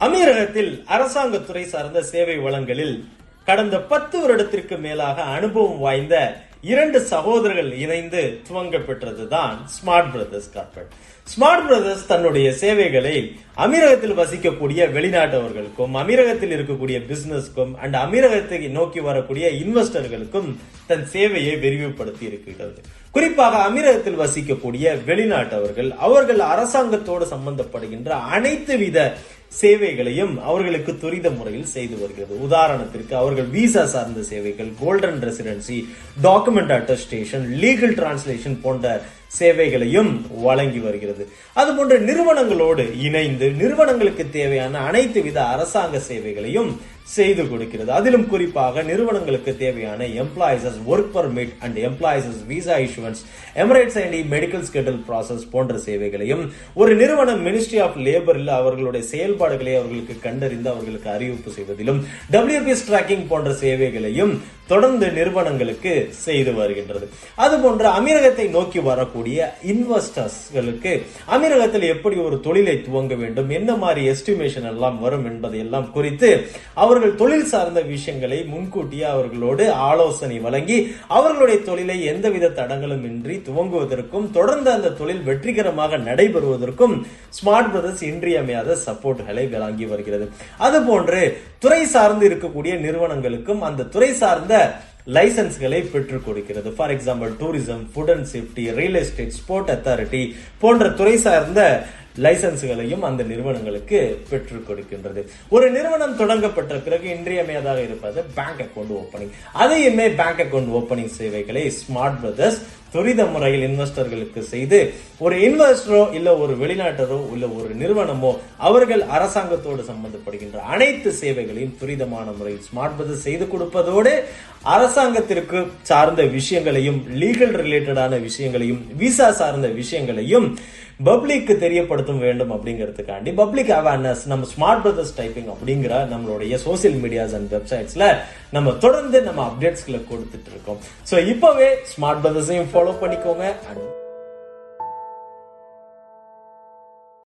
அமீரகத்தில் அரசாங்கத்துறை சார்ந்த சேவை வளங்களில் கடந்த பத்து வருடத்திற்கு மேலாக அனுபவம் வாய்ந்த இரண்டு சகோதரர்கள் இணைந்து துவங்க பெற்றதுதான் smart brothers carpet smart brothers தன்னுடைய சேவைகளை அமீரகத்தில் வசிக்கக்கூடிய வெளிநாட்டவர்களுக்கும் அமீரகத்தில் இருக்கக்கூடிய பிசினஸ்க்கும் அண்ட் அமீரகத்தை நோக்கி வரக்கூடிய இன்வெஸ்டர்களுக்கும் தன் சேவையை விரிவுபடுத்தி இருக்கிறது. குறிப்பாக அமீரகத்தில் வசிக்கக்கூடிய வெளிநாட்டவர்கள் அவர்கள் அரசாங்கத்தோடு சம்பந்தப்படுகின்ற அனைத்து வித சேவைகளையும் அவர்களுக்கு துரித முறையில் செய்து வருகிறது. உதாரணத்திற்கு அவர்கள் விசா சார்ந்த சேவைகள் golden residency document attestation legal translation போன்ற சேவைகளையும் வழங்கி வருகிறது. அதுபோன்ற நிறுவனங்களோடு இணைந்து நிறுவனங்களுக்கு தேவையான அனைத்து வித அரசாங்க சேவைகளையும் செய்து கொடுக்கிறது. அதிலும் குறிப்பாக நிறுவனங்களுக்கு தேவையான employees work permit and employees visa issuance Emirates and medical schedule process போன்ற சேவைகளையும் ஒரு நிறுவனம் மினிஸ்ட்ரி ஆஃப் லேபரில் அவர்களுடைய செயல்பாடுகளை அவர்களுக்கு கண்டறிந்து அவர்களுக்கு அறிவிப்பு செய்வதிலும் டபிள்யூபிஎஸ் ட்ராக்கிங் போன்ற சேவைகளையும் தொடர்ந்து நிறுவனங்களுக்கு செய்து வருகின்றது. அதுபோன்று அமீரகத்தை நோக்கி வரக்கூடிய இன்வெஸ்டர்ஸ்களுக்கு அமீரகத்தில் எப்படி ஒரு தொழிலை துவங்க வேண்டும் என்ன மாதிரி எஸ்டிமேஷன் எல்லாம் வரும் என்பதை எல்லாம் குறித்து அவர்கள் தொழில் சார்ந்த விஷயங்களை முன்கூட்டியே அவர்களோடு ஆலோசனை வழங்கி அவர்களுடைய தொழிலை எந்தவித தடங்களும் இன்றி துவங்குவதற்கும் தொடர்ந்து அந்த தொழில் வெற்றிகரமாக நடைபெறுவதற்கும் ஸ்மார்ட் பிரதர்ஸ் இன்றியமையாத சப்போர்ட்களை வழங்கி வருகிறது. அதுபோன்று துறை சார்ந்து இருக்கக்கூடிய நிறுவனங்களுக்கும் அந்த துறை சார்ந்த லைசன்ஸ்களை பெற்றுக் கொடுக்கிறது. For example tourism food and safety real estate sport authority போன்ற துறை சார்ந்த லைசன்ஸ்களையும் அந்த நிறுவனங்களுக்கு பெற்றுக் கொடுக்கின்றது. ஒரு நிறுவனம் தொடங்கப்பட்ட பிறகு இன்றியமையாதாக இருப்பது பேங்க் அக்கவுண்ட் ஓப்பனிங் அதையுமே பேங்க் அக்கவுண்ட் ஓப்பனிங் சேவைகளை ஸ்மார்ட் பிரதர்ஸ் துரித முறையில் இன்வெஸ்டர்களுக்கு செய்து ஒரு இன்வெஸ்டரோ இல்ல ஒரு வெளிநாட்டரோ இல்ல ஒரு நிறுவனமோ அவர்கள் அரசாங்கத்தோடு சம்பந்தப்படுகின்ற அனைத்து சேவைகளையும் துரிதமான முறையில் ஸ்மார்ட் பிரதர்ஸ் செய்து கொடுப்பதோடு அரசாங்கத்திற்கு சார்ந்த விஷயங்களையும் லீகல் ரிலேட்டடான விஷயங்களையும் விசா சார்ந்த விஷயங்களையும் பப்ளிக்கு தெரியப்படுத்தும் வேண்டும் அப்படிங்கிறதுக்காண்டி பப்ளிக் அவேர்னஸ் நம்ம ஸ்மார்ட் பிரதர்ஸ் டைப்பிங் அப்படிங்கிற நம்மளுடைய சோசியல் மீடியாஸ் அண்ட் வெப்சைட்ஸ்ல நம்ம தொடர்ந்து நம்ம அப்டேட்ஸ்களை கொடுத்துட்டு இருக்கோம். ஸோ இப்பவே ஸ்மார்ட் பிரதர்ஸையும் ஃபாலோ பண்ணிக்கோங்க.